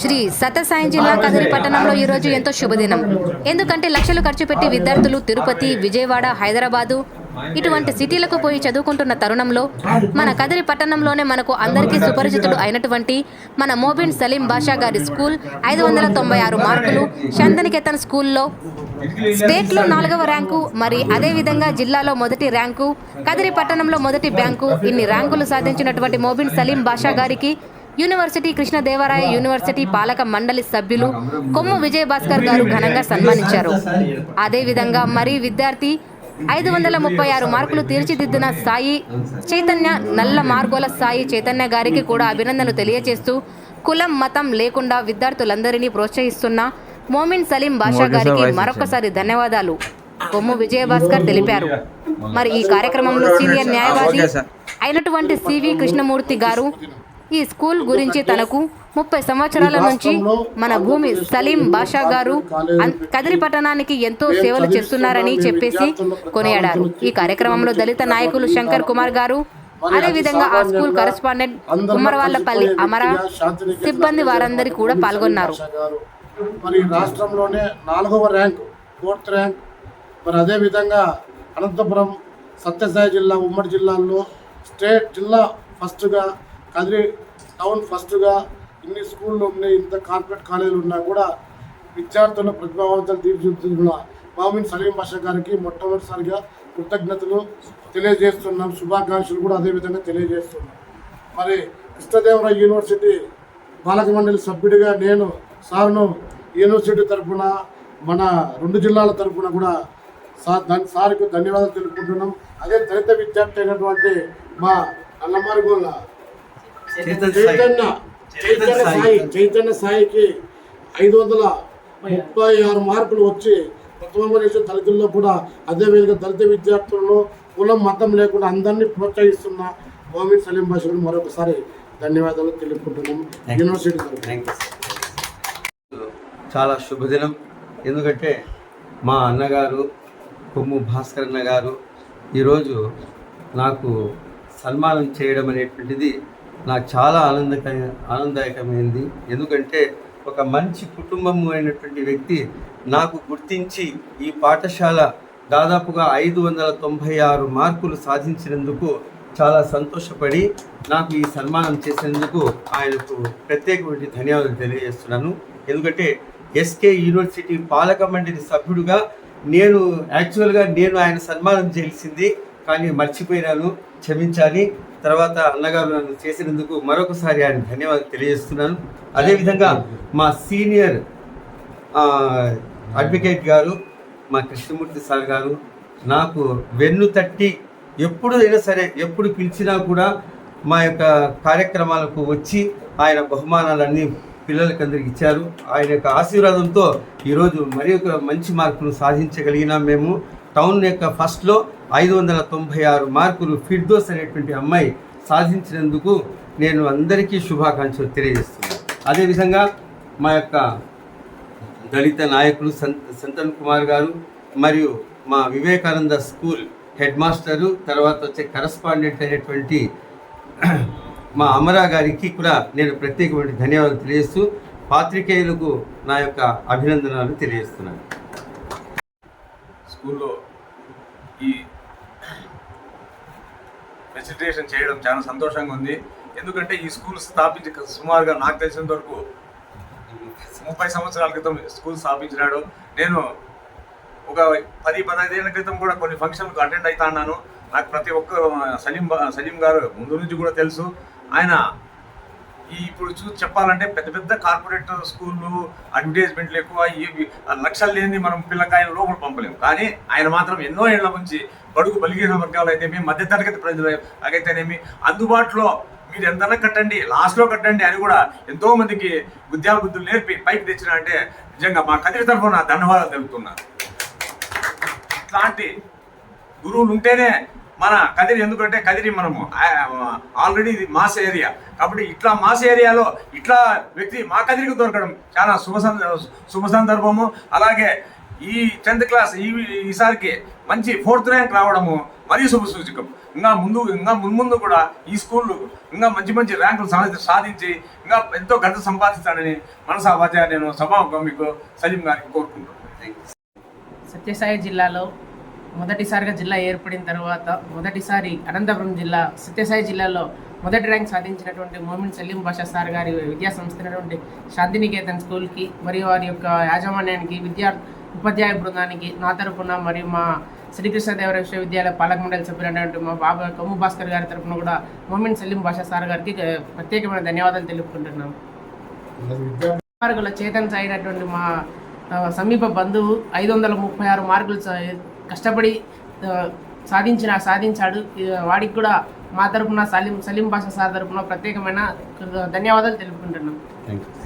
శ్రీ సత్యసాయి జిల్లా కదిరి పట్టణంలో ఈ రోజు ఎంతో శుభదినం. ఎందుకంటే లక్షలు ఖర్చు పెట్టి విద్యార్థులు తిరుపతి విజయవాడ హైదరాబాదు ఇటువంటి సిటీలకు పోయి చదువుకుంటున్న తరుణంలో మన కదిరి పట్టణంలోనే మనకు అందరికీ సుపరిచితుడు అయినటువంటి మన మోబిన్ సలీం బాషా గారి స్కూల్ ఐదు వందల తొంభై ఆరు మార్కులు శాంతనికేతన్ స్కూల్లో స్టేట్లో నాలుగవ ర్యాంకు మరి అదేవిధంగా జిల్లాలో మొదటి ర్యాంకు కదిరి పట్టణంలో మొదటి బ్యాంకు ఇన్ని ర్యాంకులు సాధించినటువంటి మోబిన్ సలీం బాషా గారికి యూనివర్సిటీ కృష్ణదేవరాయ యూనివర్సిటీ పాలక మండలి సభ్యులు కొమ్ము విజయభాస్కర్ గారు ఘనంగా సన్మానించారు. అదేవిధంగా మరి విద్యార్థి ఐదు వందల ముప్పై ఆరు మార్కులు తీర్చిదిద్దిన సాయి చైతన్య నల్ల మార్గోల సాయి చైతన్య గారికి కూడా అభినందనలు తెలియజేస్తూ కులం మతం లేకుండా విద్యార్థులందరినీ ప్రోత్సహిస్తున్న మోమిన్ సలీం బాషా గారికి మరొకసారి ధన్యవాదాలు. కొమ్ము విజయభాస్కర్ తెలిపారు. మరి ఈ కార్యక్రమంలో సీనియర్ న్యాయవాది అయినటువంటి సివి కృష్ణమూర్తి గారు ఈ స్కూల్ గురించి తనకు ముప్పై సంవత్సరాల నుంచి మన భూమి సలీం బాషా గారు కదిరి పట్టణానికి ఎంతో సేవలు చేస్తున్నారని చెప్పేసి కొనియాడారు. ఈ కార్యక్రమంలో దళిత నాయకులు శంకర్ కుమార్ గారు అదేవిధంగా ఆ స్కూల్ కరెస్పాండెంట్ కుమ్మరవాళ్ళపల్లి అమర సిబ్బంది వారందరి కూడా పాల్గొన్నారు. మరి రాష్ట్రంలోనే నాలుగవ ర్యాంక్ ఫోర్త్ ర్యాంక్ మరి అదేవిధంగా అనంతపురం సత్యసాయి జిల్లా ఉమ్మడి జిల్లాల్లో స్టేట్ జిల్లా ఫస్ట్గా కదిరి టౌన్ ఫస్ట్గా ఇన్ని స్కూళ్ళు ఉన్నాయి ఇంత కార్పొరేట్ కాలేజీలు ఉన్నా కూడా విద్యార్థుల ప్రతిభావంతులు తీర్చిదిద్దుతున్న మామిన్ సలీం భాషా గారికి మొట్టమొదటిసారిగా కృతజ్ఞతలు తెలియజేస్తున్నాం శుభాకాంక్షలు కూడా అదేవిధంగా తెలియజేస్తున్నాం. మరి కృష్ణదేవరాయ యూనివర్సిటీ బాలక మండలి సభ్యుడిగా నేను సార్ను యూనివర్సిటీ తరఫున మన రెండు జిల్లాల తరఫున కూడా సార్ దాని సార్కు ధన్యవాదాలు తెలుపుకుంటున్నాం. అదే దళిత విద్యార్థి అయినటువంటి మా అన్నమారిగోళ్ళ చైతన్య చైతన్య సాయి. చైతన్య సాయికి ఐదు వందల ముప్పై ఆరు మార్కులు వచ్చి ప్రథమ పరీక్ష దళితుల్లో కూడా అదేవిధంగా దళిత విద్యార్థులను కులం మతం లేకుండా అందరినీ ప్రోత్సహిస్తున్న మోమిన్ సలీం భాషకు మరొకసారి ధన్యవాదాలు తెలుపుకుంటున్నాము యూనివర్సిటీ చాలా శుభదినం. ఎందుకంటే మా అన్నగారు కొమ్ము భాస్కర్ అన్న గారు ఈరోజు నాకు సన్మానం చేయడం అనేటువంటిది నాకు చాలా ఆనందక ఆనందదాయకమైంది ఎందుకంటే ఒక మంచి కుటుంబం అయినటువంటి వ్యక్తి నాకు గుర్తించి ఈ పాఠశాల దాదాపుగా ఐదు వందల తొంభై ఆరు మార్కులు సాధించినందుకు చాలా సంతోషపడి నాకు ఈ సన్మానం చేసినందుకు ఆయనకు ప్రత్యేకమైన ధన్యవాదాలు తెలియజేస్తున్నాను. ఎందుకంటే ఎస్కే యూనివర్సిటీ పాలక మండలి సభ్యుడుగా నేను యాక్చువల్గా నేను ఆయన సన్మానం చేయాల్సింది కానీ మర్చిపోయినాను క్షమించాలి. తర్వాత అన్నగారు నన్ను చేసినందుకు మరొకసారి ఆయన ధన్యవాదాలు తెలియజేస్తున్నాను. అదేవిధంగా మా సీనియర్ అడ్వకేట్ గారు మా కృష్ణమూర్తి సార్ గారు నాకు వెన్ను తట్టి ఎప్పుడు అయినా సరే ఎప్పుడు పిలిచినా కూడా మా యొక్క కార్యక్రమాలకు వచ్చి ఆయన బహుమానాలన్నీ పిల్లలకి అందరికి ఇచ్చారు. ఆయన యొక్క ఆశీర్వాదంతో ఈరోజు మరి ఒక మంచి మార్కులు సాధించగలిగినాం మేము. టౌన్ యొక్క ఫస్ట్లో ఐదు వందల తొంభై ఆరు మార్కులు ఫిర్దోస్ అనేటువంటి అమ్మాయి సాధించినందుకు నేను అందరికీ శుభాకాంక్షలు తెలియజేస్తున్నాను. అదేవిధంగా మా యొక్క దళిత నాయకులు సంత సంతన్ కుమార్ గారు మరియు మా వివేకానంద స్కూల్ హెడ్ మాస్టరు తర్వాత వచ్చే కరస్పాండెంట్ అయినటువంటి మా అమరా గారికి కూడా నేను ప్రత్యేకమైన ధన్యవాదాలు తెలియజేస్తూ పాత్రికేయులకు నా యొక్క అభినందనలు తెలియజేస్తున్నాను. స్కూల్లో ఈ ఫెసిలిటేషన్ చేయడం చాలా సంతోషంగా ఉంది. ఎందుకంటే ఈ స్కూల్ స్థాపించి సుమారుగా నాకు తెలిసినంత వరకు ముప్పై సంవత్సరాల క్రితం స్కూల్ స్థాపించినాడు. నేను ఒక పది పదహైదేళ్ళ క్రితం కూడా కొన్ని ఫంక్షన్లకు అటెండ్ అవుతా ఉన్నాను. నాకు ప్రతి ఒక్క సలీం సలీం గారు ముందు నుంచి కూడా తెలుసు. ఆయన ఈ ఇప్పుడు చూసి చెప్పాలంటే పెద్ద పెద్ద కార్పొరేట్ స్కూళ్ళు అడ్వర్టైజ్మెంట్లు ఎక్కువ ఇవి లక్షలు లేని మనం పిల్లకాయలు లోపల పంపలేము. కానీ ఆయన మాత్రం ఎన్నో ఏళ్ళ నుంచి బడుగు బలిగిన వర్గాలు అయితేమి మధ్యతరగతి ప్రజలు అయితేనేమి అందుబాటులో మీరు ఎంతైనా కట్టండి లాస్ట్లో కట్టండి అని కూడా ఎంతో మందికి బుద్ధులు నేర్పి పైకి తెచ్చిన అంటే నిజంగా మా కదిరి తరఫున ధన్యవాదాలు తెలుపుతున్నాను. ఇట్లాంటి గురువులు ఉంటేనే మన కదిరి ఎందుకంటే కదిరి మనము ఆల్రెడీ ఇది మాస్ ఏరియా. కాబట్టి ఇట్లా మాస్ ఏరియాలో ఇట్లా వ్యక్తి మా కదిరికి దొరకడం చాలా శుభ సంద- శుభ సందర్భము. అలాగే ఈ టెన్త్ క్లాస్ ఈ ఈసారికి మంచి ఫోర్త్ ర్యాంక్ రావడము మరీ శుభసూచకం ఇంకా ముందు ఇంకా మున్ముందు కూడా ఈ స్కూల్ ఇంకా మంచి మంచి ర్యాంకులు సాధి సాధించి ఇంకా ఎంతో ఘనత సంపాదిస్తానని మనసా వాచ నేను సభా మీకు సలీం గారికి కోరుకుంటున్నాను. Thank you. సత్యసాయి జిల్లాలో మొదటిసారిగా జిల్లా ఏర్పడిన తర్వాత మొదటిసారి అనంతపురం జిల్లా సత్యసాయి జిల్లాలో మొదటి ర్యాంక్ సాధించినటువంటి మోమిన్ సలీం బాషా సార్ గారి విద్యా సంస్థ అయినటువంటి శాంతినికేతన్ స్కూల్కి మరియు వారి యొక్క యాజమాన్యానికి విద్యా ఉపాధ్యాయ బృందానికి నా తరపున మరియు మా శ్రీకృష్ణదేవర విశ్వవిద్యాలయ పాలక మండలి సభ్యులైనటువంటి మా బాబా కొమ్ము భాస్కర్ గారి తరపున కూడా మోమిన్ సలీం బాషా సార్ గారికి ప్రత్యేకమైన ధన్యవాదాలు తెలుపుకుంటున్నాం. మార్కుల చేతన్ అయినటువంటి మా సమీప బంధువు ఐదు వందల ముప్పై ఆరు మార్కులు కష్టపడి సాధించిన సాధించాడు. వాడికి కూడా మా తరపున సలీం సలీం భాష సార్ తరపున ప్రత్యేకమైన ధన్యవాదాలు తెలుపుకుంటున్నాం. Thank you